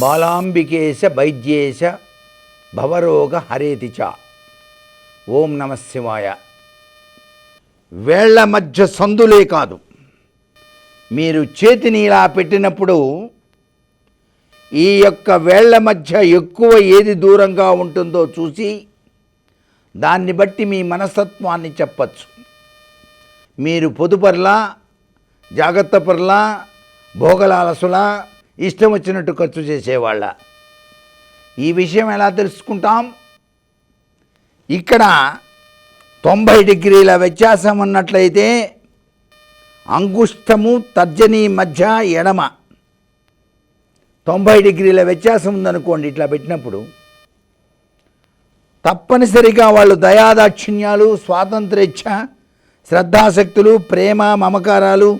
బాలాంబికేశ వైద్యేశ భవరోగ హరేతి చ. ఓం నమ శివాయ. వేళ్ళ మధ్య సందులే కాదు. మీరు చేతిని ఇలా పెట్టినప్పుడు ఈ యొక్క వేళ్ళ మధ్య ఎక్కువ ఏది దూరంగా ఉంటుందో చూసి దాన్ని బట్టి మీ మనస్తత్వాన్ని చెప్పచ్చు. మీరు పొదుపర్లా జాగ్రత్త పర్లా భోగలాలసులా ఇష్టం వచ్చినట్టు ఖర్చు చేసేవాళ్ళ. ఈ విషయం ఎలా తెలుసుకుంటాం? ఇక్కడ తొంభై డిగ్రీల వ్యత్యాసం ఉన్నట్లయితే అంగుష్టము తర్జని మధ్య ఎడమ. తొంభై డిగ్రీల వ్యత్యాసం ఉందనుకోండి ఇట్లా పెట్టినప్పుడు. తప్పనిసరిగా వాళ్ళు దయాదాక్షిణ్యాలు స్వాతంత్రేచ్ఛ శ్రద్ధాశక్తులు ప్రేమ మమకారాలు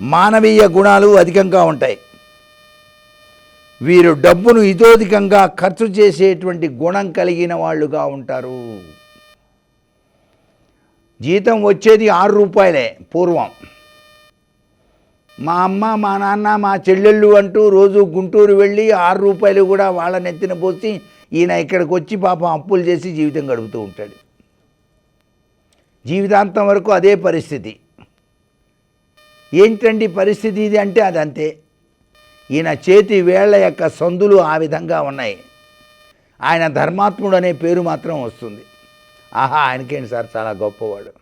మానవీయ గుణాలు అధికంగా ఉంటాయి. వీరు డబ్బును ఇతోధికంగా ఖర్చు చేసేటువంటి గుణం కలిగిన వాళ్ళుగా ఉంటారు. జీతం వచ్చేది ఆరు రూపాయలే పూర్వం. మా అమ్మ మా నాన్న మా చెల్లెళ్ళు అంటూ రోజు గుంటూరు వెళ్ళి ఆరు రూపాయలు కూడా వాళ్ళ నెత్తిన పోసి ఈయన ఇక్కడికి వచ్చి పాపం అప్పులు చేసి జీవితం గడుపుతూ ఉంటాడు. జీవితాంతం వరకు అదే పరిస్థితి. ఏంటండి పరిస్థితి ఇది అంటే అదంతే. ఈయన చేతి వేళ్ళ యొక్క సందులు ఆ విధంగా ఉన్నాయి. ఆయన ధర్మాత్ముడు అనే పేరు మాత్రం వస్తుంది. ఆహా ఆయనకేంటి సార్? చాలా గొప్పవాడు.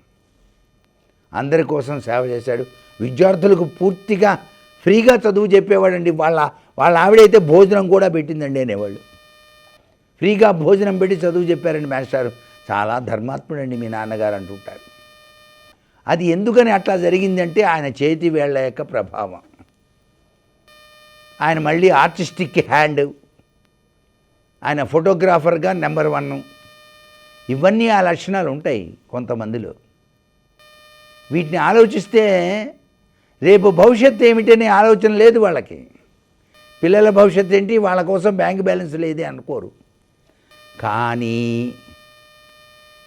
అందరి కోసం సేవ చేశాడు. విద్యార్థులకు పూర్తిగా ఫ్రీగా చదువు చెప్పేవాడండి. వాళ్ళ వాళ్ళ ఆవిడైతే భోజనం కూడా పెట్టిందండి అనేవాళ్ళు. ఫ్రీగా భోజనం పెట్టి చదువు చెప్పారండి మాస్టారు. చాలా ధర్మాత్ముడండి మీ నాన్నగారు అంటుంటారు. అది ఎందుకని అట్లా జరిగిందంటే ఆయన చేతి వేళ్ళ యొక్క ప్రభావం. ఆయన మళ్ళీ ఆర్టిస్టిక్ హ్యాండ్. ఆయన ఫోటోగ్రాఫర్గా నెంబర్ వన్. ఇవన్నీ ఆ లక్షణాలు ఉంటాయి కొంతమందిలో. వీటిని ఆలోచిస్తే రేపు భవిష్యత్తు ఏమిటనే ఆలోచన లేదు వాళ్ళకి. పిల్లల భవిష్యత్తు ఏంటి? వాళ్ళ కోసం బ్యాంక్ బ్యాలెన్స్ లేదే అనుకోరు. కానీ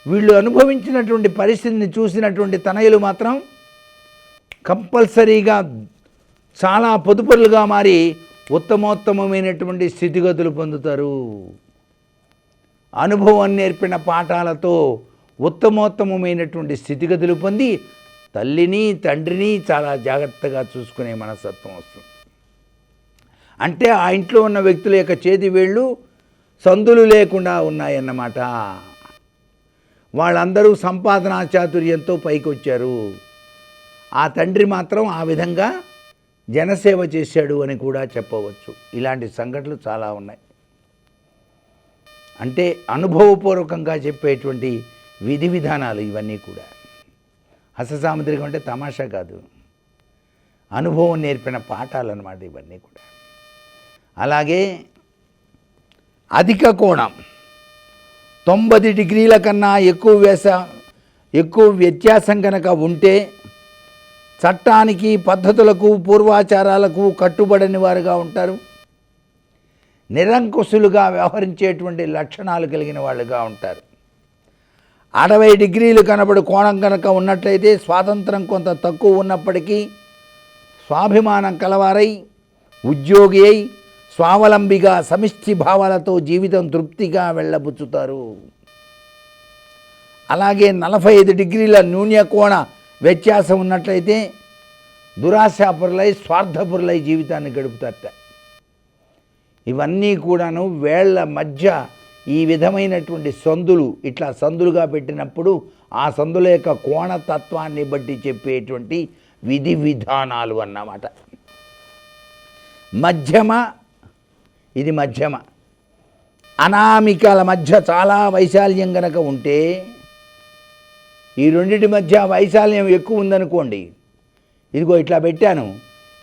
వీళ్ళు అనుభవించినటువంటి పరిస్థితిని చూసినటువంటి తనయులు మాత్రం కంపల్సరీగా చాలా పొదుపులుగా మారి ఉత్తమోత్తమమైనటువంటి స్థితిగతులు పొందుతారు. అనుభవం నేర్పిన పాఠాలతో ఉత్తమోత్తమమైనటువంటి స్థితిగతులు పొంది తల్లిని తండ్రిని చాలా జాగ్రత్తగా చూసుకునే మనస్తత్వం వస్తుంది. అంటే ఆ ఇంట్లో ఉన్న వ్యక్తుల యొక్క చేతి వేళ్ళు సందులు లేకుండా ఉన్నాయన్నమాట. వాళ్ళందరూ సంపాదనా చాతుర్యంతో పైకి వచ్చారు ఆ తండ్రి మాత్రం ఆ విధంగా జనసేవ చేశాడు అని కూడా చెప్పవచ్చు. ఇలాంటి సంఘటనలు చాలా ఉన్నాయి. అంటే అనుభవపూర్వకంగా చెప్పేటువంటి విధి విధానాలు ఇవన్నీ కూడా. హస్తసాముద్రికం అంటే తమాషా కాదు. అనుభవం నేర్పిన పాఠాలు అన్నమాట ఇవన్నీ కూడా. అలాగే అధిక కోణం. తొంభై డిగ్రీల కన్నా ఎక్కువ వేస ఎక్కువ వ్యత్యాసం కనుక ఉంటే చట్టానికి పద్ధతులకు పూర్వాచారాలకు కట్టుబడని వారుగా ఉంటారు. నిరంకుశులుగా వ్యవహరించేటువంటి లక్షణాలు కలిగిన వాళ్ళుగా ఉంటారు. అరవై డిగ్రీలు కనబడు కోణం కనుక ఉన్నట్లయితే స్వాతంత్రం కొంత తక్కువ ఉన్నప్పటికీ స్వాభిమానం కలవారై ఉద్యోగి అయి స్వావలంబిగా సమిష్టి భావాలతో జీవితం తృప్తిగా వెళ్ళబుచ్చుతారు. అలాగే నలభై ఐదు డిగ్రీల నూనె కోణ వ్యత్యాసం ఉన్నట్లయితే దురాశాపురులై స్వార్థపురులై జీవితాన్ని గడుపుతారట. ఇవన్నీ కూడాను వేళ్ళ మధ్య ఈ విధమైనటువంటి సందులు ఇట్లా సందులుగా పెట్టినప్పుడు ఆ సందుల యొక్క కోణతత్వాన్ని బట్టి చెప్పేటువంటి విధి విధానాలు అన్నమాట. మధ్యమ ఇది మధ్యమ. అనామికల మధ్య చాలా వైశాల్యం గనక ఉంటే ఈ రెండింటి మధ్య వైశాల్యం ఎక్కువ ఉందనుకోండి. ఇదిగో ఇట్లా పెట్టాను.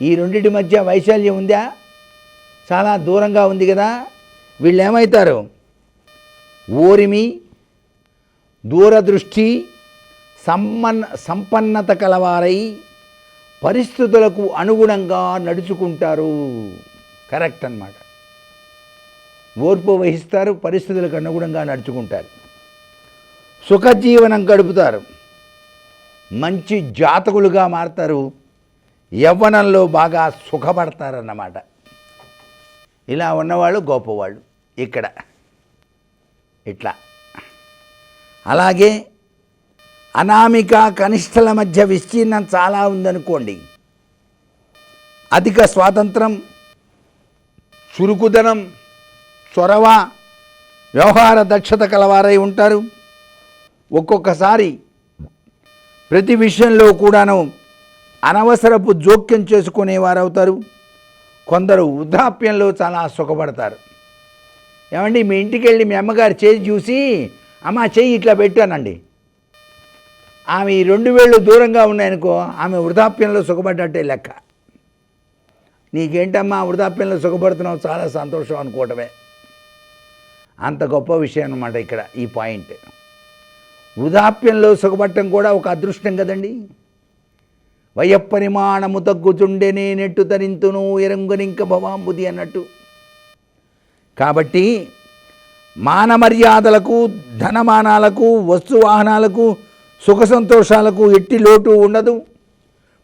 ఈ రెండింటి మధ్య వైశాల్యం ఉందా? చాలా దూరంగా ఉంది కదా. వీళ్ళు ఏమవుతారు ఓరిమి దూరదృష్టి సమ్మన్ సంపన్నత కలవారై పరిస్థితులకు అనుగుణంగా నడుచుకుంటారు. కరెక్ట్ అన్నమాట. ఓర్పు వహిస్తారు పరిస్థితులకు అనుగుణంగా నడుచుకుంటారు. సుఖజీవనం గడుపుతారు. మంచి జాతకులుగా మారతారు. యవ్వనంలో బాగా సుఖపడతారన్నమాట. ఇలా ఉన్నవాళ్ళు గొప్పవాళ్ళు ఇక్కడ. ఇట్లా. అలాగే అనామిక కనిష్టల మధ్య విస్తీర్ణం చాలా ఉందనుకోండి. అధిక స్వాతంత్రం చురుకుదనం చొరవ వ్యవహార దక్షత కలవారై ఉంటారు. ఒక్కొక్కసారి ప్రతి విషయంలో కూడాను అనవసరపు జోక్యం చేసుకునేవారు అవుతారు కొందరు వృద్ధాప్యంలో చాలా సుఖపడతారు. ఏమండి మీ ఇంటికి వెళ్ళి మీ అమ్మగారు చేయి చూసి అమ్మ చెయ్యి ఇట్లా పెట్టానండి ఆమె ఈ రెండు వేళ్ళు దూరంగా ఉన్నాయనుకో ఆమె వృద్ధాప్యంలో సుఖపడ్డట్టే లెక్క. నీకేంటమ్మా వృద్ధాప్యంలో సుఖపడుతున్నావు? చాలా సంతోషం అనుకోవటమే. అంత గొప్ప విషయం అన్నమాట ఇక్కడ ఈ పాయింట్. వృధాప్యంలో సుఖపట్టం కూడా ఒక అదృష్టం కదండి. వయపరిమాణము తగ్గుచుండెనే నెట్టు తరింతును ఎరంగునింక భవాంబుది అన్నట్టు. కాబట్టి మానమర్యాదలకు ధనమానాలకు వస్తు వాహనాలకు సుఖ సంతోషాలకు ఎట్టి లోటు ఉండదు.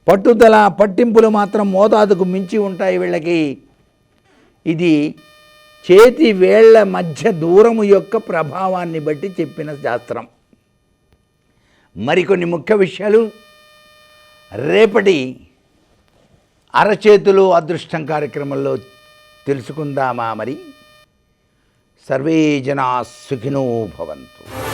పట్టుదల పట్టింపులు మాత్రం మోతాదుకు మించి ఉంటాయి వీళ్ళకి. ఇది చేతి వేళ్ళ మధ్య దూరము యొక్క ప్రభావాన్ని బట్టి చెప్పిన శాస్త్రం. మరికొన్ని ముఖ్య విషయాలు. రేపటి అరచేతులు అదృష్టం కార్యక్రమంలో తెలుసుకుందామా మరి? సర్వే జనా సుఖినో భవంతు.